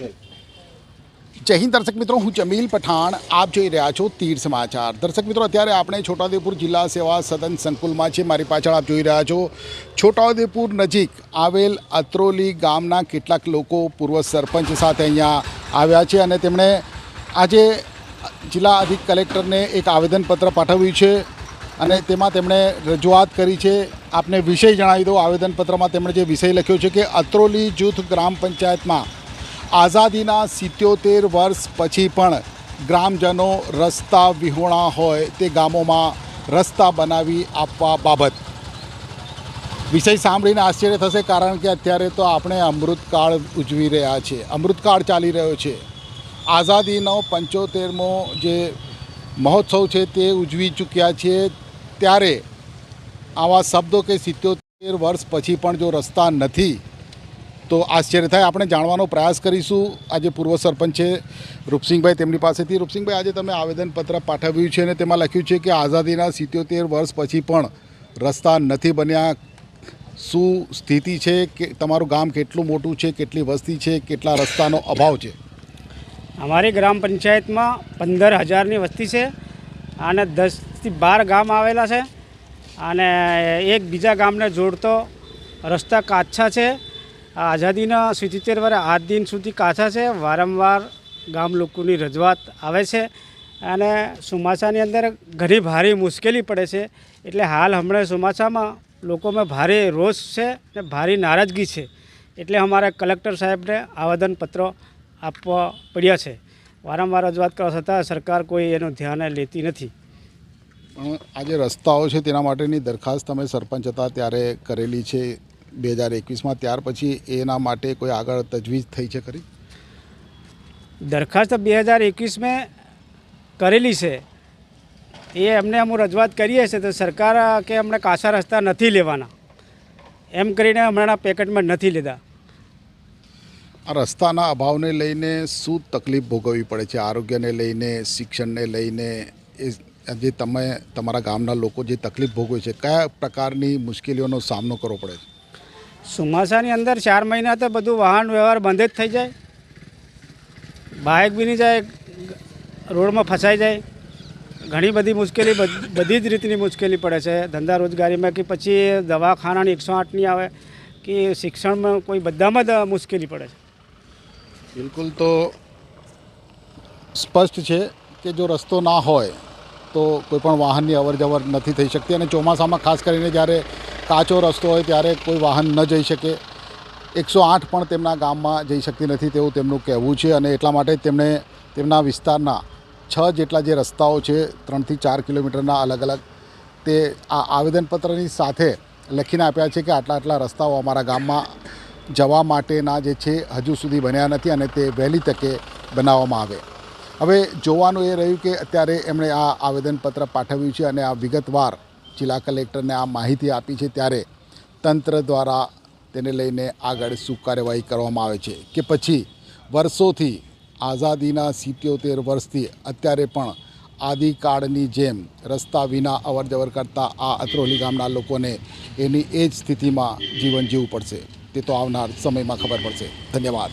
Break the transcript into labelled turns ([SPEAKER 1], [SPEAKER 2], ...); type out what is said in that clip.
[SPEAKER 1] જય હિન્દ દર્શક મિત્રો, હું જમીલ પઠાણ. આપ જોઈ રહ્યા છો તીર સમાચાર. દર્શક મિત્રો, અત્યારે આપણે છોટાઉદેપુર જિલ્લા સેવા સદન સંકુલમાં છે મારી પાછળ આપ જોઈ રહ્યા છો છોટાઉદેપુર નજીક આવેલ અત્રોલી ગામના કેટલાક લોકો પૂર્વ સરપંચ સાથે અહીંયા આવ્યા છે અને તેમણે આજે જિલ્લા અધિક કલેક્ટરને એક આવેદનપત્ર પાઠવ્યું છે અને તેમાં તેમણે રજૂઆત કરી છે. આપને વિષય જણાવી દો આવેદનપત્રમાં તેમણે જે વિષય લખ્યો છે કે અત્રોલી જૂથ ગ્રામ પંચાયતમાં આઝાદીના સિત્યોતેર વર્ષ પછી પણ ગ્રામજનો રસ્તા વિહોણા હોય તે ગામોમાં રસ્તા બનાવી આપવા બાબત. વિષય સાંભળીને આશ્ચર્ય થશે કારણ કે અત્યારે તો આપણે અમૃતકાળ ઉજવી રહ્યા છીએ. અમૃતકાળ ચાલી રહ્યો છે. આઝાદીનો પંચોતેરમો જે મહોત્સવ છે તે ઉજવી ચૂક્યા છીએ. ત્યારે આવા શબ્દો કે સિત્યોતેર વર્ષ પછી પણ જો રસ્તા નથી તો આશ્ચર્ય થાય. આપણે જાણવાનો પ્રયાસ કરીશું. આજે પૂર્વ સરપંચ છે રૂપસિંહભાઈ. તેમની પાસેથી રૂપસિંહભાઈ, આજે તમે આવેદનપત્ર પાઠવ્યું છે અને તેમાં લખ્યું છે કે આઝાદીના સિત્યોતેર વર્ષ પછી પણ રસ્તા નથી બન્યા. શું સ્થિતિ છે? કે તમારું ગામ કેટલું મોટું છે? કેટલી વસ્તી છે? કેટલા રસ્તાનો અભાવ છે?
[SPEAKER 2] અમારી ગ્રામ પંચાયતમાં પંદર હજારની વસ્તી છે અને દસથી બાર ગામ આવેલા છે અને એક બીજા ગામને જોડતો રસ્તા કાચા છે. આઝાદીના સિત્તેર વર્ષ આજ દિન સુધી કાચા છે. વારંવાર ગામ લોકોની રજૂઆત આવે છે અને ચોમાસાની અંદર ઘણી ભારે મુશ્કેલી પડે છે. એટલે હાલ હમણાં ચોમાસામાં લોકોમાં ભારે રોષ છે અને ભારે નારાજગી છે. એટલે અમારા કલેક્ટર સાહેબને આવેદનપત્રો આપવા પડ્યા છે. વારંવાર રજૂઆત કરવા છતાં સરકાર કોઈ એનું ધ્યાન લેતી નથી.
[SPEAKER 1] પણ આ જે રસ્તાઓ છે તેના માટેની દરખાસ્ત તમે સરપંચ હતા ત્યારે કરેલી છે. બે હજાર એકવીસમાં ત્યાર પછી એના માટે કોઈ આગળ તજવીજ થઈ છે ખરી?
[SPEAKER 2] દરખાસ્ત બે હજાર એકવીસમાં કરેલી છે. એ એમને અમુક રજૂઆત કરીએ છીએ તો સરકાર કે અમને કાચા રસ્તા નથી લેવાના. એમ કરીને હમણાં પેકેટમાં નથી લીધા.
[SPEAKER 1] આ રસ્તાના અભાવને લઈને શું તકલીફ ભોગવવી પડે છે? આરોગ્યને લઈને શિક્ષણને લઈને એ જે તમે તમારા ગામના લોકો જે તકલીફ ભોગવે છે કયા પ્રકારની મુશ્કેલીઓનો સામનો કરવો પડે છે?
[SPEAKER 2] ચોમાસાની અંદર ચાર મહિના તો બધું વાહન વ્યવહાર બંધ જ થઈ જાય. બાઇક બી નહીં જાય, રોડમાં ફસાઈ જાય. ઘણી બધી મુશ્કેલી, બધી જ રીતની મુશ્કેલી પડે છે. ધંધા રોજગારીમાં કે પછી દવાખાનાની એકસો આઠની આવે કે શિક્ષણમાં કોઈ બધામાં જ મુશ્કેલી પડે છે.
[SPEAKER 1] બિલકુલ તો સ્પષ્ટ છે કે જો રસ્તો ના હોય તો કોઈપણ વાહનની અવર જવર નથી થઈ શકતી અને ચોમાસામાં ખાસ કરીને જ્યારે કાચો રસ્તો હોય ત્યારે કોઈ વાહન ન જઈ શકે. એકસો આઠ પણ તેમના ગામમાં જઈ શકતી નથી તેવું તેમનું કહેવું છે અને એટલા માટે તેમણે તેમના વિસ્તારના છ જેટલા જે રસ્તાઓ છે, ત્રણથી ચાર કિલોમીટરના અલગ અલગ, તે આ આવેદનપત્રની સાથે લખીને આપ્યા છે કે આટલા આટલા રસ્તાઓ અમારા ગામમાં જવા માટેના જે છે, હજુ સુધી બન્યા નથી અને તે વહેલી તકે બનાવવામાં આવે. હવે જોવાનું એ રહ્યું કે અત્યારે એમણે આ આવેદનપત્ર પાઠવ્યું છે અને આ વિગતવાર જિલ્લા કલેક્ટરને આ માહિતી આપી છે ત્યારે તંત્ર દ્વારા તેને લઈને આગળ શું કાર્યવાહી કરવામાં આવે છે કે પછી વર્ષોથી આઝાદીના સિત્યોતેર વર્ષથી અત્યારે પણ આદિકાળની જેમ રસ્તા વિના અવર જવર કરતા આ અત્રોલી ગામના લોકોને એની એ જ સ્થિતિમાં જીવન જીવવું પડશે. તે તો આવનાર સમયમાં ખબર પડશે. ધન્યવાદ.